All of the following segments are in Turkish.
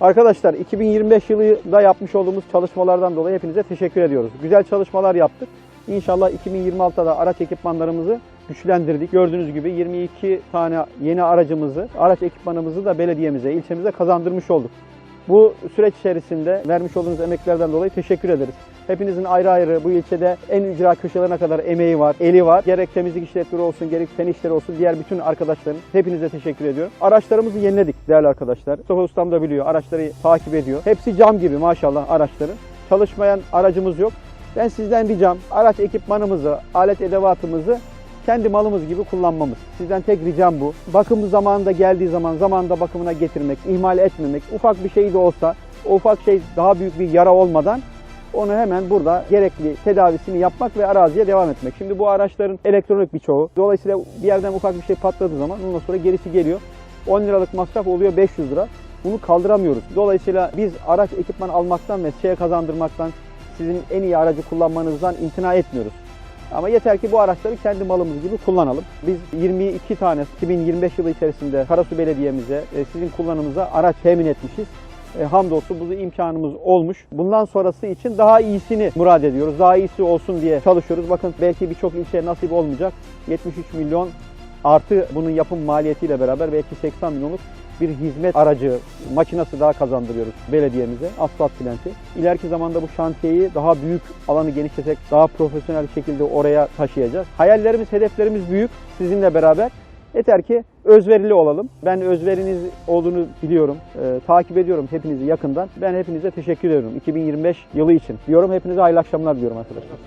Arkadaşlar 2025 yılında yapmış olduğumuz çalışmalardan dolayı hepinize teşekkür ediyoruz. Güzel çalışmalar yaptık. İnşallah 2026'da araç ekipmanlarımızı güçlendirdik. Gördüğünüz gibi 22 tane yeni aracımızı, araç ekipmanımızı da belediyemize, ilçemize kazandırmış olduk. Bu süreç içerisinde vermiş olduğunuz emeklerden dolayı teşekkür ederiz. Hepinizin ayrı ayrı bu ilçede en ücra köşelerine kadar emeği var, eli var. Gerek temizlik işletleri olsun, gerek fen işleri olsun, diğer bütün arkadaşların hepinize teşekkür ediyorum. Araçlarımızı yeniledik değerli arkadaşlar. Mustafa Ustam da biliyor, araçları takip ediyor. Hepsi cam gibi maşallah araçların. Çalışmayan aracımız yok. Ben sizden ricam araç ekipmanımızı, alet edevatımızı kendi malımız gibi kullanmamız. Sizden tek ricam bu. Bakım zamanında geldiği zaman zamanında bakımına getirmek, ihmal etmemek. Ufak bir şey de olsa, ufak şey daha büyük bir yara olmadan onu hemen burada gerekli tedavisini yapmak ve araziye devam etmek. Şimdi bu araçların elektronik birçoğu. Dolayısıyla bir yerden ufak bir şey patladığı zaman ondan sonra gerisi geliyor. 10 liralık masraf oluyor 500 lira. Bunu kaldıramıyoruz. Dolayısıyla biz araç ekipman almaktan ve şeye kazandırmaktan sizin en iyi aracı kullanmanızdan imtina etmiyoruz. Ama yeter ki bu araçları kendi malımız gibi kullanalım. Biz 22 tane 2025 yılı içerisinde Karasu Belediye'mize sizin kullanımınıza araç temin etmişiz. E, hamdolsun bu imkanımız olmuş. Bundan sonrası için daha iyisini murad ediyoruz. Daha iyisi olsun diye çalışıyoruz. Bakın belki birçok ilçeye nasip olmayacak. 73 milyon artı bunun yapım maliyetiyle beraber belki 80 milyonluk bir hizmet aracı, makinası daha kazandırıyoruz belediyemize, asfalt plenti. İleriki zamanda bu şantiyeyi daha büyük alanı genişleterek daha profesyonel şekilde oraya taşıyacağız. Hayallerimiz, hedeflerimiz büyük sizinle beraber. Yeter ki özverili olalım. Ben özveriniz olduğunu biliyorum. Ee, takip ediyorum hepinizi yakından. Ben hepinize teşekkür ediyorum 2025 yılı için. Diyorum hepinize hayırlı akşamlar diyorum arkadaşlar.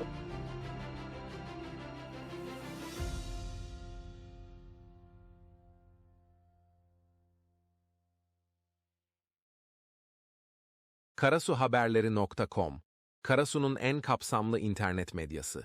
karasuhaberleri.com Karasu'nun en kapsamlı internet medyası.